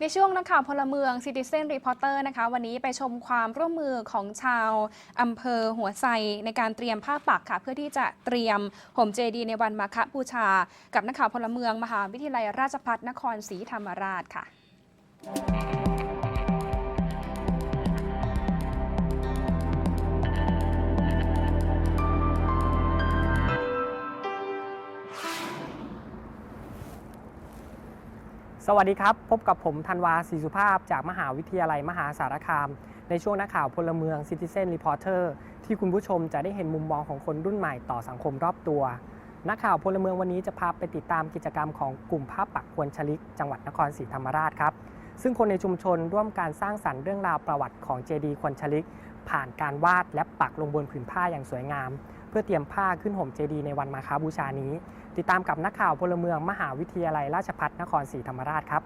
ในช่วงนักข่าวพลเมือง Citizen Reporter นะคะ วันนี้ไปชมความร่วมมือของชาวอำเภอหัวไซในการเตรียมผ้าปักค่ะ เพื่อที่จะเตรียมห่มเจดีย์ในวันมาฆบูชา กับนักข่าวพลเมือง มหาวิทยาลัยราชภัฏนครศรีธรรมราชค่ะ สวัสดีครับ พบกับผมธันวาศรีสุภาพ จากมหาวิทยาลัยมหาสารคาม ในช่วงนักข่าวพลเมือง Citizen Reporter ที่คุณผู้ชมจะได้เห็นมุมมองของคนรุ่นใหม่ต่อสังคมรอบตัว นักข่าวพลเมืองวันนี้จะพาไปติดตามกิจกรรมของกลุ่มภาพปักควรชลิก จังหวัดนครศรีธรรมราชครับ ซึ่งคนในชุมชนร่วมการสร้างสรรค์เรื่องราวประวัติของเจดีควรชลิก ผ่านการวาดและปักลงบนผืนผ้าอย่างสวยงาม เพื่อเตรียมผ้าขึ้นห่มเจดีย์ในวันมาฆบูชานี้ ติดตามกับนักข่าวพลเมืองมหาวิทยาลัยราชภัฏนครศรีธรรมราชครับ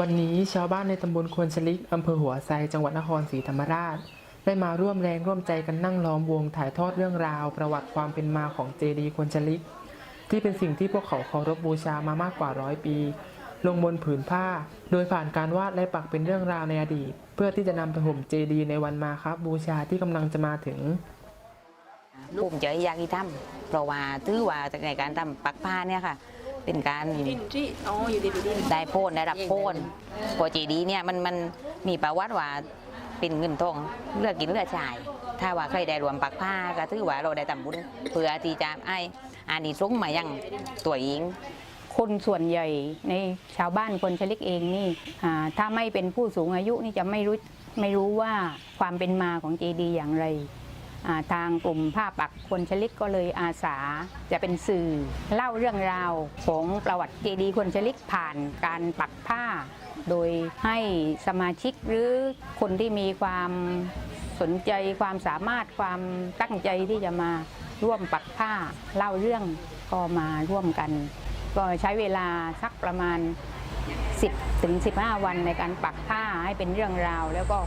วันนี้ชาวบ้านในตำบลควนชลิกอำเภอหัวไซจังหวัดนครศรีธรรมราช ได้มาร่วมแรงร่วมใจกันนั่งล้อมวงถ่ายทอดเรื่องราว ประวัติความเป็นมาของเจดีย์ควนชลิก ที่เป็นสิ่งที่พวกเขาเคารพบูชามามากกว่าร้อยปี ลงบนผืนผ้า โดยผ่านการวาดและปักเป็นเรื่องราวในอดีต เพื่อที่จะนำไปห่มเจดีย์ในวันมาครับบูชาที่กำลังจะมาถึงภูมิใจอยากที่ทำเพราะว่าถือว่าในการทำปักผ้าเนี่ยค่ะ เป็นการได้โพนได้รับโพนพอเจีดีเนี่ยมันมันมีประวัติว่าเป็นเงินทองเลือกกินเลือกจ่ายถ้าว่าใครได้รวมปักผ้าก็ถือว่าเราได้ทำบุญเพื่อที่จะไอ้อานิสงส์มายังตัวเอง คนส่วนใหญ่ในชาวบ้านคนชลิกเองนี่ถ้าไม่เป็นผู้สูงอายุนี่จะไม่รู้ไม่รู้ว่าความเป็นมาของเจดีย์อย่างไร ทางกลุ่มผ้าปักคนชลิกก็เลยอาสาจะเป็นสื่อ เล่าเรื่องราวของประวัติเจดีย์คนชลิกผ่านการปักผ้า โดยให้สมาชิกหรือคนที่มีความสนใจความสามารถความตั้งใจที่จะมาร่วมปักผ้าเล่าเรื่องก็มาร่วมกัน ก็ใช้เวลาสักประมาณ 10ถึง15 วันในการปักผ้าให้เป็นเรื่องราว แล้วก็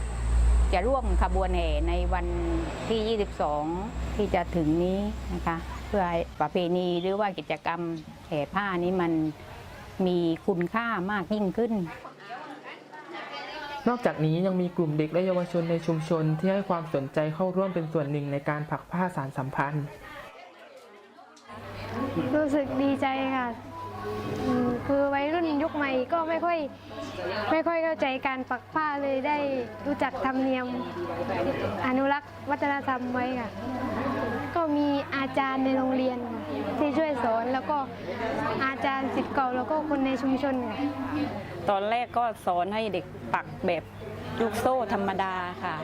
จะร่วมขบวนแห่ในวันที่ 22 ที่จะถึงนี้นะคะ เพื่อให้ประเพณีหรือว่ากิจกรรมแห่ผ้านี้มันมีคุณค่ามากยิ่งขึ้น นอกจากนี้ยังมีกลุ่มเด็กและเยาวชนในชุมชนที่ให้ความสนใจเข้าร่วมเป็นส่วนหนึ่งในการปักผ้าสารสัมพันธ์ รู้สึกดีใจค่ะ อืมคือวัยรุ่นยุคใหม่ก็ไม่ค่อยไม่ค่อยเข้าใจการปักผ้าเลยได้รู้จักธรรมเนียม อนุรักษ์วัฒนธรรมไว้ค่ะ ก็มีอาจารย์ในโรงเรียนค่ะที่ช่วยสอนแล้วก็อาจารย์สิทธิ์เก่าแล้วก็คนในชุมชนค่ะ ตอนแรกก็สอนให้เด็กปักแบบลูกโซ่ธรรมดาค่ะ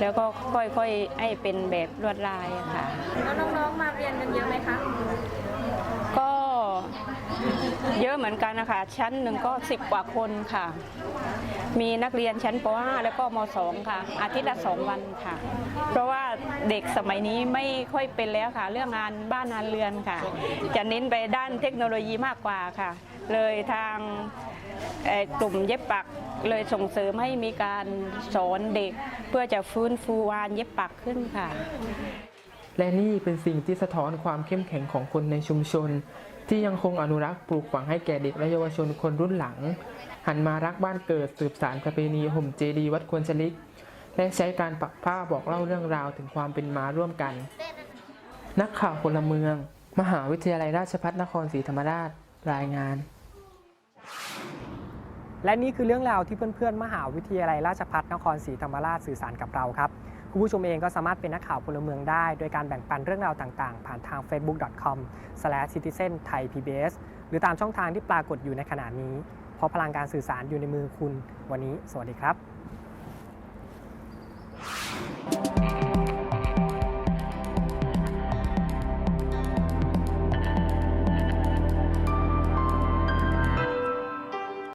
แล้วก็ค่อยๆให้เป็นแบบลวดลายอะค่ะ แล้วน้องๆมาเรียนกันเยอะไหมคะก็ เยอะเหมือนกันนะคะ ชั้นหนึ่งก็สิบกว่าคนค่ะ มีนักเรียนชั้นป .5 แล้วก็ม .2 ค่ะ อาทิตย์ละสองวันค่ะ เพราะว่าเด็กสมัยนี้ไม่ค่อยเป็นแล้วค่ะ เรื่องงานบ้านงานเรือนค่ะ จะเน้นไปด้านเทคโนโลยีมากกว่าค่ะ เลยทางกลุ่มเย็บปักเลยส่งเสริมให้มีการสอนเด็ก เพื่อจะฟื้นฟูวานเย็บปักขึ้นค่ะ และนี่เป็นสิ่งที่สะท้อนความเข้มแข็งของคนในชุมชน ที่ยังคงอนุรักษ์ปลูกฝังให้แก่เด็กและเยาวชนคนรุ่นหลัง หันมารักบ้านเกิดสืบสารประเพณีห่มเจดีวัดควรชลิก และใช้การปักผ้าบอกเล่าเรื่องราวถึงความเป็นมาร่วมกัน นักข่าวพลเมือง มหาวิทยาลัยราชภัฏนครศรีธรรมราช รายงาน และนี่คือเรื่องราวที่เพื่อนๆ มหาวิทยาลัยราชภัฏนครศรีธรรมราชสื่อสารกับเราครับคุณผู้ชมเองก็สามารถเป็นนักข่าวพลเมืองได้ โดยการแบ่งปันเรื่องราวต่างๆ ผ่านทาง facebook.com/citizen-thai-pbs หรือตามช่องทางที่ปรากฏอยู่ในขณะนี้ เพราะพลังการสื่อสารอยู่ในมือคุณ วันนี้ สวัสดีครับ